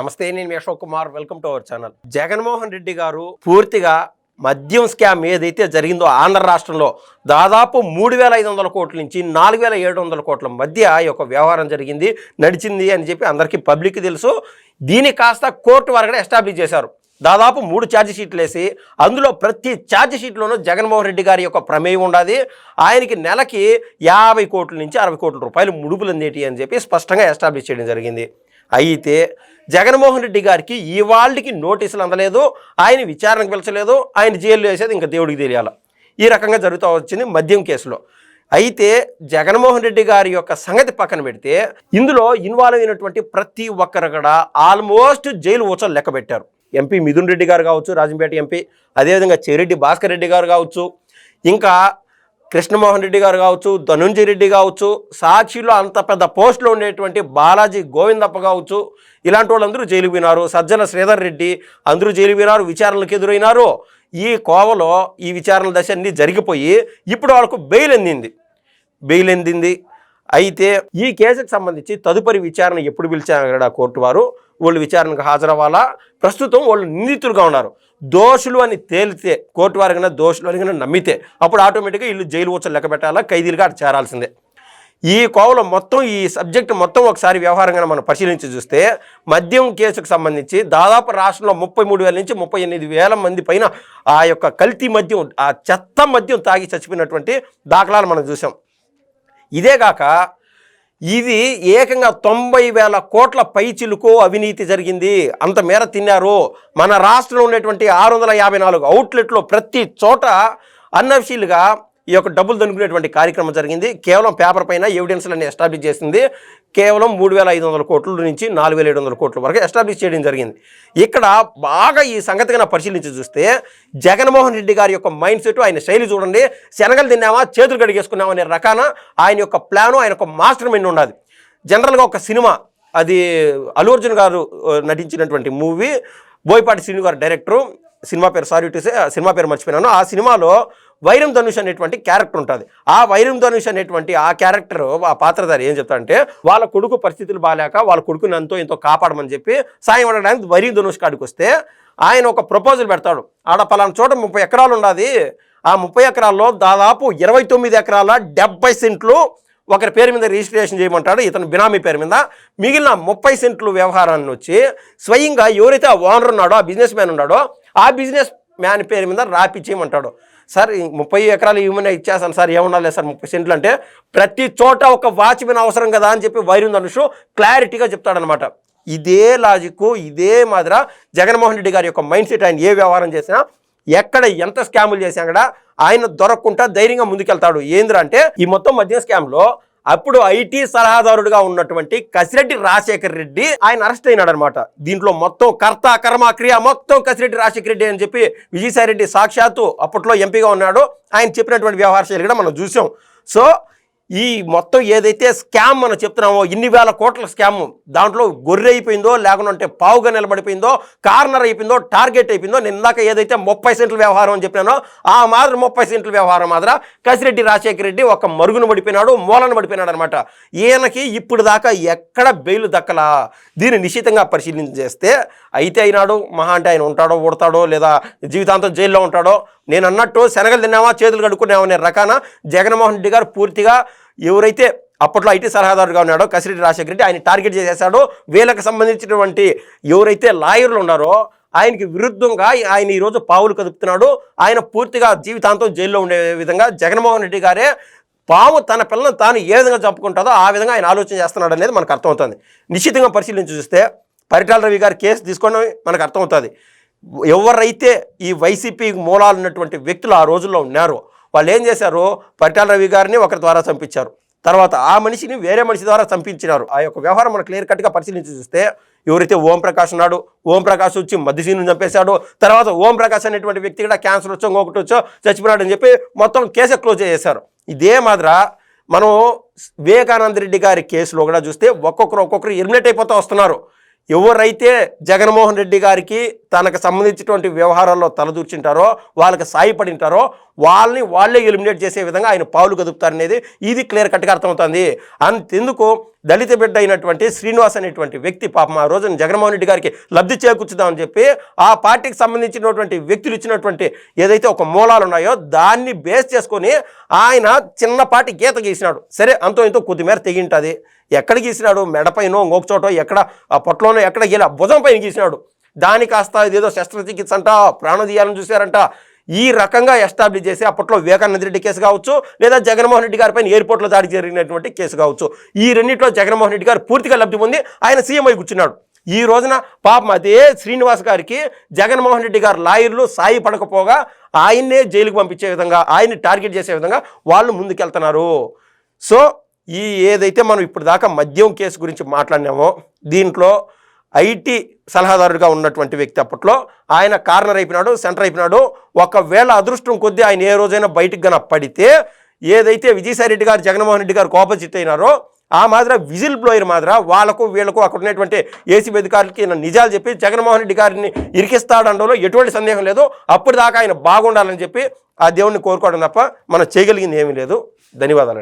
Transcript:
నమస్తే నేను మీ Ashok Kumar. Welcome to our channel. Jaganmohan Reddy గారు పూర్తిగా మద్యం స్కామ్ ఏదైతే జరిగిందో ఆంధ్ర రాష్ట్రంలో దాదాపు మూడు వేల ఐదు వందల కోట్ల నుంచి నాలుగు వేల ఏడు వందల కోట్ల మధ్య ఈ యొక్క వ్యవహారం జరిగింది నడిచింది అని చెప్పి అందరికీ పబ్లిక్ తెలుసు. దీన్ని కాస్త కోర్టు వారు కూడా ఎస్టాబ్లిష్ చేశారు. దాదాపు మూడు ఛార్జ్ షీట్లు వేసి అందులో ప్రతి ఛార్జ్ షీట్లోనూ జగన్మోహన్ రెడ్డి గారి యొక్క ప్రమేయం ఉండాలి. ఆయనకి నెలకి యాభై కోట్ల నుంచి అరవై కోట్ల రూపాయలు ముడుపులు అందేటి అని చెప్పి స్పష్టంగా ఎస్టాబ్లిష్ చేయడం జరిగింది. అయితే జగన్మోహన్ రెడ్డి గారికి ఇవాళకి నోటీసులు అందలేదు ఆయన విచారణకు పిలిచలేదు ఆయన జైల్లో వేసేది ఇంకా దేవుడికి తెలియాలి. ఈ రకంగా జరుగుతూ వచ్చింది మద్యం కేసులో. అయితే జగన్మోహన్ రెడ్డి గారి యొక్క సంగతి పక్కన పెడితే ఇందులో ఇన్వాల్వ్ అయినటువంటి ప్రతి ఒక్కరు కూడా ఆల్మోస్ట్ జైలు ఊచలు లెక్క పెట్టారు. ఎంపీ మిథున్ రెడ్డి గారు కావచ్చు రాజంపేట ఎంపీ అదేవిధంగా చెరెడ్డి భాస్కర్ రెడ్డి గారు కావచ్చు ఇంకా కృష్ణమోహన్ రెడ్డి గారు కావచ్చు ధనుంజయ రెడ్డి కావచ్చు సాక్షిలో అంత పెద్ద పోస్టులో ఉండేటువంటి బాలాజీ గోవిందప్ప కావచ్చు ఇలాంటి వాళ్ళందరూ జైలు పోయినారు. సజ్జల శ్రీధర్ రెడ్డి అందరూ జైలు పోయినారు విచారణలకు ఎదురైనారు. ఈ కోవలో ఈ విచారణ దశ అన్నీ జరిగిపోయి ఇప్పుడు వాళ్ళకు బెయిల్ అందింది బెయిల్ అందింది అయితే ఈ కేసుకు సంబంధించి తదుపరి విచారణ ఎప్పుడు పిలిచారు కోర్టు వారు? వాళ్ళు విచారణకు హాజరవ్వాలా? ప్రస్తుతం వాళ్ళు నిందితులుగా ఉన్నారు. దోషులు అని తేలితే కోర్టు వారి కన్నా దోషులు అని కన్నా నమ్మితే అప్పుడు ఆటోమేటిక్గా వీళ్ళు జైలు వచ్చి లెక్క పెట్టాలా? ఖైదీలుగా అటు చేరాల్సిందే. ఈ కోవలో మొత్తం ఈ సబ్జెక్ట్ మొత్తం ఒకసారి వ్యవహారంగా మనం పరిశీలించి చూస్తే మద్యం కేసుకు సంబంధించి దాదాపు రాష్ట్రంలో ముప్పై మూడు వేల నుంచి ముప్పై ఎనిమిది వేల మంది పైన ఆ యొక్క కల్తీ మద్యం ఆ చెత్త మద్యం తాగి చచ్చిపోయినటువంటి దాఖలాలు మనం చూసాం ఇదే కాక ఇది ఏకంగా తొంభై వేల కోట్ల పైచిలుకు అవినీతి జరిగింది. అంత మేర తిన్నారు. మన రాష్ట్రంలో ఉన్నటువంటి ఆరు వందల యాభై నాలుగు అవుట్లెట్లో ప్రతి చోట అన్అఫీషియల్గా ఈ యొక్క డబ్బులు దొనుకునేటువంటి కార్యక్రమం జరిగింది. కేవలం పేపర్ పైన ఎవిడెన్స్లన్నీ ఎస్టాబ్లిష్ చేసింది. కేవలం మూడు వేల ఐదు వందల కోట్ల నుంచి నాలుగు వేల ఏడు వందల కోట్ల వరకు ఎస్టాబ్లిష్ చేయడం జరిగింది. ఇక్కడ బాగా ఈ సంగతి పరిశీలించి చూస్తే జగన్మోహన్ రెడ్డి గారి యొక్క మైండ్ సెట్ ఆయన శైలి చూడండి. శనగలు తిన్నామా? చేతులు కడిగేసుకున్నామా అనే రకాన ఆయన యొక్క ప్లాను ఆయన యొక్క మాస్టర్ మైండ్ ఉన్నది జనరల్గా ఒక సినిమా అది అల్లు అర్జున్ గారు నటించినటువంటి మూవీ. బోయపాటి శ్రీను గారు డైరెక్టరు సినిమా పేరు సారీ టు సే సినిమా పేరు మర్చిపోయినాను. ఆ సినిమాలో వైరం ధనుష్ అనేటువంటి క్యారెక్టర్ ఉంటుంది. ఆ వైరం ధనుష్ అనేటువంటి ఆ క్యారెక్టర్ ఆ పాత్రధారి ఏం చెప్తాడంటే వాళ్ళ కొడుకు పరిస్థితులు బాగాలేక వాళ్ళ కొడుకుని ఎంతో ఎంతో కాపాడమని చెప్పి సాయం అడగడానికి వైరం ధనుష్ కాడికి వస్తే ఆయన ఒక ప్రపోజల్ పెడతాడు. ఆడ పలానా చోట ముప్పై ఎకరాలు ఉన్నది ఆ ముప్పై ఎకరాల్లో దాదాపు ఇరవై తొమ్మిది ఎకరాల డెబ్బై సెంట్లు ఒకరి పేరు మీద రిజిస్ట్రేషన్ చేయమంటాడు. ఇతను బినామీ పేరు మీద. మిగిలిన ముప్పై సెంట్లు వ్యవహారాన్ని వచ్చి స్వయంగా ఎవరైతే ఆ ఓనర్ ఉన్నాడో ఆ బిజినెస్ మ్యాన్ ఉన్నాడో ఆ బిజినెస్ మ్యాన్ పేరు మీద రాపిచ్చేయమంటాడు. సార్ ముప్పై ఎకరాలు ఏమైనా ఇచ్చేస్తాను సార్ ఏముండాలి సార్ ముప్పై సెంట్లు అంటే ప్రతి చోట ఒక వాచ్మెన్ అవసరం కదా అని చెప్పి వైరు ధనుషు క్లారిటీగా చెప్తాడనమాట ఇదే లాజిక్ ఇదే మాదిర జగన్మోహన్ రెడ్డి గారి యొక్క మైండ్ సెట్ ఆయన ఏ వ్యవహారం చేసినా ఎక్కడ ఎంత స్కాములు చేసినా కూడా ఆయన దొరకకుండా ధైర్యంగా ముందుకెళ్తాడు. ఏంద్ర అంటే ఈ మొత్తం మద్యం స్కామ్లో అప్పుడు ఐటీ సలహాదారుడుగా ఉన్నటువంటి కసిరెడ్డి రాజశేఖర్ రెడ్డి ఆయన అరెస్ట్ అయినాడు అనమాట దీంట్లో మొత్తం కర్త కర్మ క్రియ మొత్తం కసిరెడ్డి రాజశేఖర్ రెడ్డి అని చెప్పి విజయసాయి రెడ్డి సాక్షాత్తు అప్పట్లో ఎంపీగా ఉన్నాడు. ఆయన చెప్పినటువంటి వ్యవహార శైలి కూడా మనం చూసాం. సో ఈ మొత్తం ఏదైతే స్కామ్ మనం చెప్తున్నామో ఇన్ని వేల కోట్ల స్కామ్ దాంట్లో గొర్రె అయిపోయిందో లేకుంటే పావుగా నిలబడిపోయిందో కార్నర్ అయిపోయిందో టార్గెట్ అయిపోయిందో నేను ఇందాక ఏదైతే ముప్పై సెంట్ల వ్యవహారం అని చెప్పినానో ఆ మాదిరి ముప్పై సెంట్ల వ్యవహారం మాదిర కసిరెడ్డి రాజశేఖర రెడ్డి ఒక మరుగున పడిపోయినాడు మూలన పడిపోయినాడు అనమాట ఈయనకి ఇప్పుడు దాకా ఎక్కడ బెయిల్ దక్కలా? దీన్ని నిశ్చితంగా పరిశీలించేస్తే అయితే అయినాడు మహా అంటే ఆయన ఉంటాడో ఉడతాడో లేదా జీవితాంతం జైల్లో ఉంటాడో నేను అన్నట్టు శనగలు తిన్నామా చేతులు కడుక్కున్నామా అనే రకాన జగన్మోహన్ రెడ్డి గారు పూర్తిగా ఎవరైతే అప్పట్లో ఐటీ సలహాదారుగా ఉన్నాడో కసిరెడ్డి రాజశేఖర రెడ్డి ఆయన టార్గెట్ చేసేసాడో వీళ్ళకి సంబంధించినటువంటి ఎవరైతే లాయర్లు ఉన్నారో ఆయనకి విరుద్ధంగా ఆయన ఈరోజు పావులు కదుపుతున్నాడు. ఆయన పూర్తిగా జీవితాంతం జైల్లో ఉండే విధంగా జగన్మోహన్ రెడ్డి గారే పాము తన పిల్లలను తాను ఏ విధంగా చంపుకుంటుందో ఆ విధంగా ఆయన ఆలోచన చేస్తున్నాడు అనేది మనకు అర్థమవుతుంది. నిశ్చితంగా పరిశీలించి చూస్తే పరిటాల రవి గారి కేసు తీసుకోవడం మనకు అర్థమవుతుంది. ఎవరైతే ఈ వైసీపీ మూలాలు ఉన్నటువంటి వ్యక్తులు ఆ రోజుల్లో ఉన్నారో వాళ్ళు ఏం చేశారు? పరిటాల రవి గారిని ఒకరి ద్వారా చంపించారు. తర్వాత ఆ మనిషిని వేరే మనిషి ద్వారా చంపించినారు. ఆ యొక్క వ్యవహారం మనం క్లియర్ కట్గా పరిశీలించి చూస్తే ఎవరైతే ఓం ప్రకాష్ ఉన్నాడు ఓం ప్రకాష్ వచ్చి మధ్యసీను చంపేశాడు. తర్వాత ఓం ప్రకాష్ అనేటువంటి వ్యక్తి కూడా క్యాన్సర్ వచ్చో ఇంకొకటి వచ్చో చచ్చిపోయాడు అని చెప్పి మొత్తం కేసు క్లోజ్ చేశారు ఇదే మాదిర మనం వివేకానంద రెడ్డి గారి కేసులో కూడా చూస్తే ఒక్కొక్కరు ఒక్కొక్కరు ఎలిమినేట్ అయిపోతూ వస్తున్నారు. ఎవరైతే జగన్మోహన్ రెడ్డి గారికి తనకు సంబంధించినటువంటి వ్యవహారాల్లో తలదూర్చింటారో వాళ్ళకి సాయపడింటారో వాళ్ళని వాళ్ళే ఎలిమినేట్ చేసే విధంగా ఆయన పావులు కదుపుతారనేది ఇది క్లియర్ కట్గా అర్థమవుతుంది. అంతెందుకు దళిత బిడ్డ అయినటువంటి శ్రీనివాస్ అనేటువంటి వ్యక్తి పాపం ఆ రోజున జగన్మోహన్ రెడ్డి గారికి లబ్ధి చేకూర్చుదామని చెప్పి ఆ పార్టీకి సంబంధించినటువంటి వ్యక్తులు ఇచ్చినటువంటి ఏదైతే ఒక మూలాలు ఉన్నాయో దాన్ని బేస్ చేసుకొని ఆయన చిన్నపాటి గీత గీసినాడు. సరే అంతో ఇంతో కొద్దిమేర తెగింటుంది. ఎక్కడ గీసినాడు? మెడపైనో ఇంకొక ఎక్కడ? ఆ పొట్టలోనో ఎక్కడ గీలా భుజం పైన గీసినాడు. దాని కాస్త ఇదేదో శస్త్రచికిత్స అంట ప్రాణం తీయాలని చూశారంట. ఈ రకంగా ఎస్టాబ్లిష్ చేసి అప్పట్లో వివేకానంద రెడ్డి కేసు కావచ్చు లేదా జగన్మోహన్ రెడ్డి గారిపైన ఎయిర్పోర్ట్లో దాడి జరిగినటువంటి కేసు కావచ్చు. ఈ రెండింటిలో జగన్మోహన్ రెడ్డి గారు పూర్తిగా లబ్ధి పొంది ఆయన సీఎం అయి కూర్చున్నాడు. ఈ రోజున పాపం అదే శ్రీనివాస్ గారికి జగన్మోహన్ రెడ్డి గారు లాయర్లు సాయి పడకపోగా ఆయన్నే జైలుకు పంపించే విధంగా ఆయన్ని టార్గెట్ చేసే విధంగా వాళ్ళు ముందుకెళ్తున్నారు. సో ఈ ఏదైతే మనం ఇప్పుడు దాకా మద్యం కేసు గురించి మాట్లాడినామో దీంట్లో ఐటీ సలహాదారుగా ఉన్నటువంటి వ్యక్తి అప్పట్లో ఆయన కార్నర్ అయిపోయినాడు సెంటర్ అయిపోయినాడు. ఒకవేళ అదృష్టం కొద్దీ ఆయన ఏ రోజైనా బయటికి గన పడితే ఏదైతే విజయసాయి రెడ్డి గారు జగన్మోహన్ రెడ్డి గారు ఆపోజిట్ అయినారో ఆ మాదిర విజిల్ బ్లోయర్ మాదిర వాళ్ళకు వీళ్ళకు అక్కడ ఉన్నటువంటి ఏసీ అధికారులకి నిజాలు చెప్పి జగన్మోహన్ రెడ్డి గారిని ఇరికిస్తాడనడంలో ఎటువంటి సందేహం లేదు. అప్పటిదాకా ఆయన బాగుండాలని చెప్పి ఆ దేవుణ్ణి కోరుకోవడం తప్ప మనం చేయగలిగింది ఏమీ లేదు. ధన్యవాదాలు